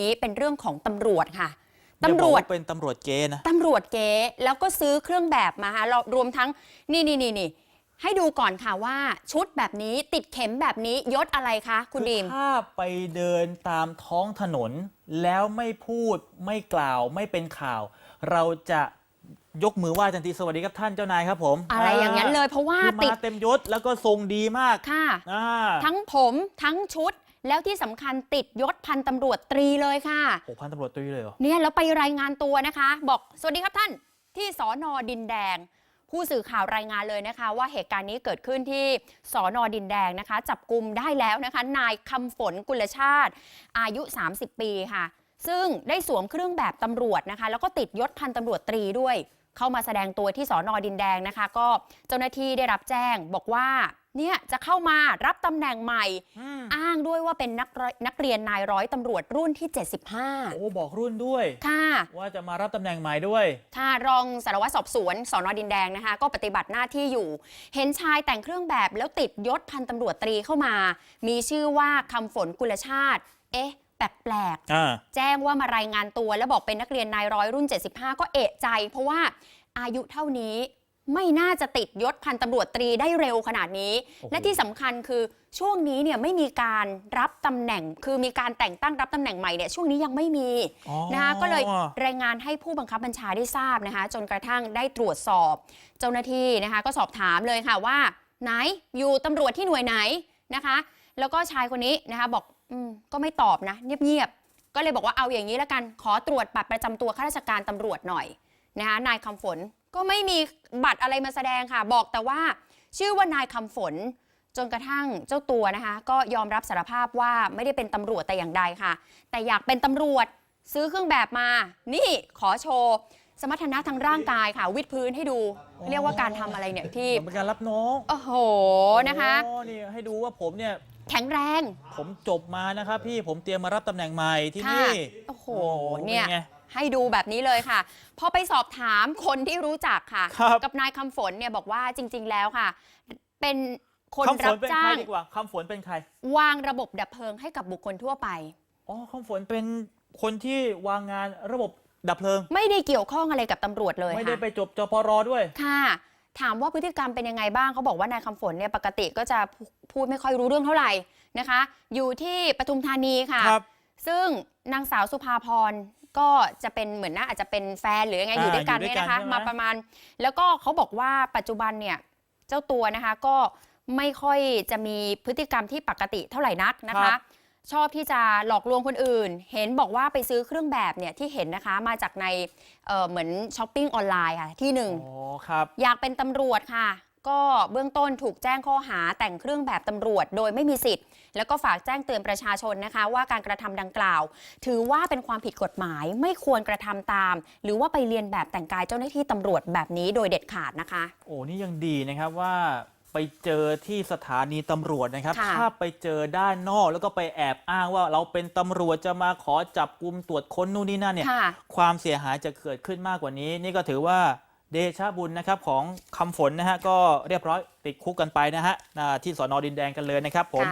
นี้เป็นเรื่องของตำรวจค่ะอย่าตำรบอกวจว่าเป็นตำรวจเกณฑ์นะตำรวจเก๋แล้วก็ซื้อเครื่องแบบมาฮะเรารวมทั้งนี่นี่นี่นี่ให้ดูก่อนค่ะว่าชุดแบบนี้ติดเข็มแบบนี้ยศอะไรคะ คุณดีมอถ้าไปเดินตามท้องถนน แล้วไม่พูดไม่กล่าวไม่เป็นข่าว เราจะยกมือไหว้ทันทีสวัสดีครับท่านเจ้านายครับผม อะไรอย่างนั้นเลยเพราะว่าคือติดมาเต็มยศแล้วก็ทรงดีมากค่ะอ่าทั้งผมทั้งชุด แล้วที่สำคัญติดยศพันตำรวจตรีเลยค่ะโอ้พันตำรวจตรีเลยเหรอเนี่ยแล้วไปรายงานตัวนะคะ บอกสวัสดีครับท่านที่สอนอดินแดง ผู้สื่อข่าวรายงานเลยนะคะ ว่าเหตุการณ์นี้เกิดขึ้นที่สอนอดินแดงนะคะ จับกลุ่มได้แล้วนะคะ นายคำฝนกุลชาติ อายุ 30 ปีค่ะ ซึ่งได้สวมเครื่องแบบตำรวจนะคะ แล้วก็ติดยศพันตำรวจตรีด้วย เข้ามาแสดงตัวที่สอนอดินแดงนะคะ ก็เจ้าหน้าที่ได้รับแจ้งบอกว่า เนี่ยจะเข้ามารับตำแหน่งใหม่อืมอ้างด้วยว่าเป็นนักร้อยนักเรียนนายร้อยตำรวจรุ่นที่ 75 โอ้บอกรุ่นด้วย ค่ะ ว่าจะมารับตำแหน่งใหม่ด้วย ค่ะ รองสารวัตรสอบสวนสอนอดินแดงนะคะ ก็ปฏิบัติหน้าที่อยู่ เห็นชายแต่งเครื่องแบบแล้วติดยศพันตำรวจตรีเข้ามา มีชื่อว่าคำฝนกุลชาติ เอ๊ะแปลกอ่าๆแจ้งว่ามารายงานตัวแล้วบอกเป็นนักเรียนนายร้อยรุ่น 75 ก็เอะใจ เพราะว่าอายุเท่านี้ ไม่น่าจะติดยศพันตำรวจตรีได้เร็วขนาดนี้โอ้โหและที่สำคัญคือช่วงนี้เนี่ยไม่มีการรับตำแหน่ง คือมีการแต่งตั้งรับตำแหน่งใหม่เนี่ยช่วงนี้ยังไม่มีอ๋อนะคะก็เลยรายงานให้ผู้บังคับบัญชาได้ทราบนะคะ จนกระทั่งได้ตรวจสอบ เจ้าหน้าที่นะคะก็สอบถามเลยค่ะว่า ไหนอยู่ตำรวจที่หน่วยไหนนะคะ แล้วก็ชายคนนี้นะคะบอกอืมก็ไม่ตอบนะเงียบๆก็เลยบอกว่าเอาอย่างนี้แล้วกันขอตรวจบัตรประจำตัวข้าราชการตำรวจหน่อยนะคะนายคำฝนก็ไม่มี บัตรอะไรมาแสดงค่ะ บอกแต่ว่าชื่อว่านายคำฝนจนกระทั่งเจ้าตัวนะคะ ก็ยอมรับสารภาพว่าไม่ได้เป็นตำรวจแต่อย่างใดค่ะ แต่อยากเป็นตำรวจซื้อเครื่องแบบมา นี่ขอโชว์ สมรรถนะทางร่างกายค่ะ วิดพื้นให้ดู เรียกว่าการทำอะไรเนี่ยที่เป็นการรับน้องโอ้โหนะคะอ๋อนี่ให้ดูว่าผมเนี่ย แข็งแรง ผมจบมานะครับพี่ผมเตรียมมารับตำแหน่งใหม่ที่ค่ะนี่โอ้โหโอ้โหเนี่ยเป็นไง ให้ดูแบบนี้เลยค่ะ พอไปสอบถามคนที่รู้จักค่ะ ครับกับนายคำฝนเนี่ยบอกว่าจริง ๆ แล้วค่ะ เป็นคนคำฝรันบเป็นใครจ้างดีกว่าคำฝนเป็นใครวางระบบดับเพลิงให้กับบุคคลทั่วไป อ๋อคำฝนเป็นคนที่วางงานระบบดับเพลิง ไม่ได้เกี่ยวข้องอะไรกับตำรวจเลยไม่ได้ค่ะ ไปจบจปรด้วย ค่ะ ถามว่าพฤติกรรมเป็นยังไงบ้างเขาบอกว่านายคำฝนเนี่ยปกติก็จะพูดไม่ค่อยรู้เรื่องเท่าไหร่นะคะ อยู่ที่ปทุมธานีค่ะครับซึ่งนางสาวสุภาพร ก็จะเป็นเหมือนน่าอาจจะเป็นแฟนหรือยังไงอ่าอยู่ด้วยกันอยู่ด้เนี่วยยนะคะกันใช่ไหมมาประมาณ แล้วก็เขาบอกว่าปัจจุบันเนี่ยเจ้าตัวนะคะก็ไม่ค่อยจะมีพฤติกรรมที่ปกติเท่าไหร่นักนะคะ ชอบที่จะหลอกลวงคนอื่น เห็นบอกว่าไปซื้อเครื่องแบบเนี่ยที่เห็นนะคะมาจากในเอ่อเหมือนช้อปปิ้งออนไลน์ค่ะที่หนึ่งอ๋อครับอยากเป็นตำรวจค่ะ ก็เบื้องต้นถูกแจ้งข้อหาแต่งเครื่องแบบตำรวจโดยไม่มีสิทธิ์ แล้วก็ฝากแจ้งเตือนประชาชนนะคะ ว่าการกระทำดังกล่าว ถือว่าเป็นความผิดกฎหมายไม่ควรกระทำตาม หรือว่าไปเรียนแบบแต่งกายเจ้าหน้าที่ตำรวจแบบนี้โดยเด็ดขาดนะคะ โอ้นี่ยังดีนะครับว่าไปเจอที่สถานีตำรวจนะครับค่ะถ้าไปเจอด้านนอกแล้วก็ไปแอบอ้างว่าเราเป็นตำรวจจะมาขอจับกลุ่มตรวจค้นนู่นนี่นั่นเนี่ยค่ะความเสียหายจะเกิดขึ้นมากกว่านี้ นี่ก็ถือว่า เดชะบุญนะครับของคำฝนนะฮะก็เรียบร้อยติดคุกกันไปนะฮะที่สอนอดินแดงกันเลยนะครับผม